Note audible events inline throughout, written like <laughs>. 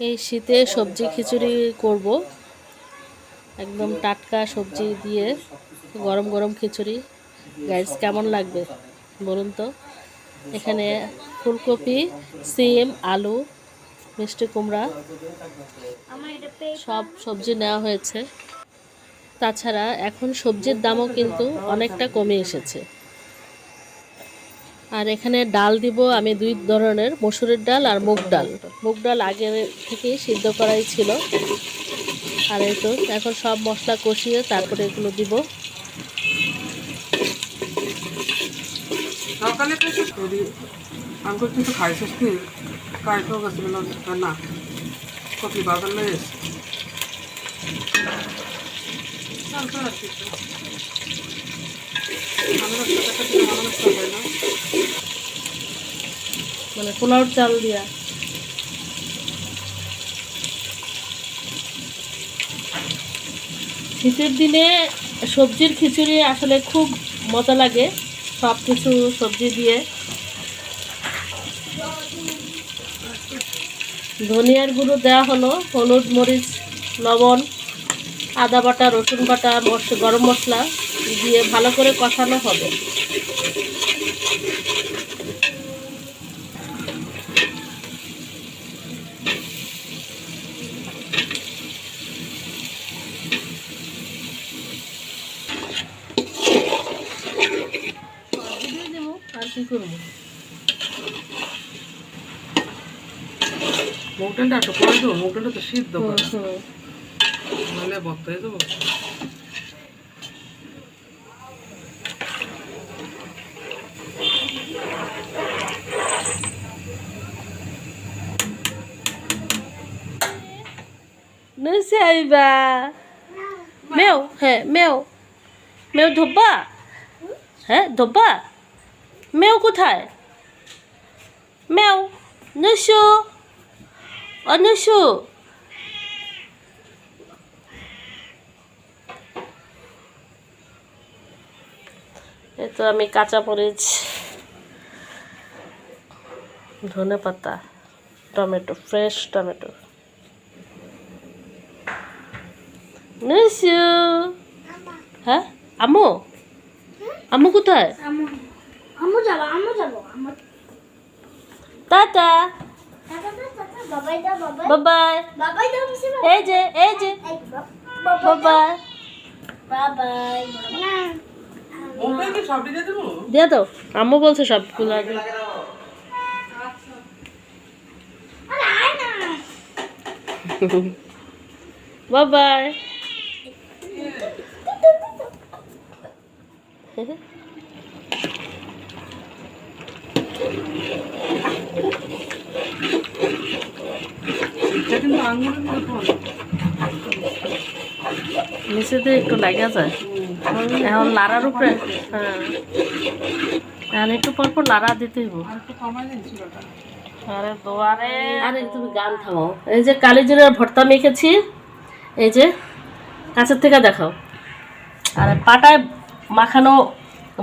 এই শীতে সবজি খিচুড়ি করব। একদম টাটকা সবজি দিয়ে গরম গরম খিচুড়ি। গাইস কেমন লাগবে? বলুন তো। এখানে ফুলকপি, সিম, আলু, মিষ্টি কুমড়া সব সবজি নেওয়া হয়েছে। তাছাড়া এখন সবজির দামও কিন্তু অনেকটা কমে এসেছে। আর এখানে ডাল দিব আমি দুই ধরনের, মসুরের ডাল আর মুগ ডাল। মুগ ডাল আগে থেকেই সিদ্ধ করাই ছিল। আর এই তো, এখন সব মশলা কষিয়ে তারপরে এগুলো দিব। সকালে মানে পোলাওর চাল দিয়া। শীতের দিনে সবজির খিচুড়ি আসলে খুব মজা লাগে সব কিছু সবজি দিয়ে। ধনিয়ার গুঁড়ো দেওয়া হলো, হলুদ মরিচ, লবণ, আদা বাটা, রসুন বাটা গরম মশলা দিয়ে ভালো করে কষানো হবে। করব। মুগ ডালটা একটু করে দেবো মুগ ডালটা তো সিদ্ধ। নাহলে বত্ত হয়ে আইবা মেও হ্যাঁ মেও। মেও ধোব্বা? হ্যাঁ ধোব্বা? মেও কোথায়? মেও নসু অনসু তো আমি কাঁচা মরিচ ধনে পাতা টমেটো ফ্রেশ টমেটো। নসু হ্যাঁ? আমু? আমু কোথায়? আমু আমু যাব আমু যাব আমু টাটা। বাবাই দাও বাবাই। বাবাই। বাবাই মিশে এই যে এই যে। বাবাই বাবাই। বাবাই। না মুগ কি সব দিয়ে দাও। আম্মু বলছে সবগুলো আগে। বাবাই। <laughs> <laughs> নিচেতে একটু লাগা যায়। এখন লাড়ার উপরে হ্যাঁ। এখন একটু পর পর লাড়া দিতে হইব। আর দোয়ারে। আরে তুমি গান থামাও। এই যে ভর্তা মেখেছি এই যে কাছের থেকে দেখাও। আর পাটায় মাখানো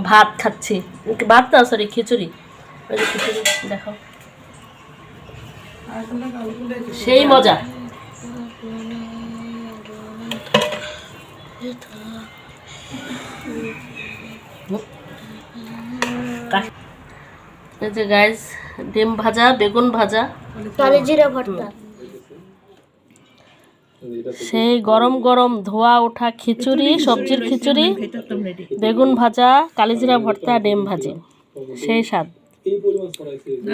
ভাত খাচ্ছি। ভাত না সরি খিচুড়ি। ওই যে খিচুড়ি দেখাও। সেই মজা। এই যে গাইস ডিম ভাজা বেগুন ভাজা। জিরা ভর্তা। সেই গরম গরম ধোয়া ওঠা খিচুড়ি সবজির খিচুড়ি বেগুন ভাজা কালিজিরা ভর্তা ডিম ভাজি। সেই স্বাদ।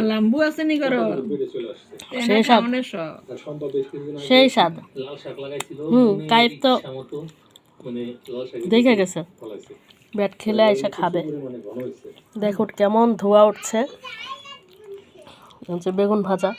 লাম্বু আছে নি করো সেই স্বাদ। সেই স্বাদ। হুম কাইপ তো দেখে গেছে। ব্যাট খেলে এসে খাবে। দেখো কেমন ধোয়া উঠছে। এই বেগুন ভাজা।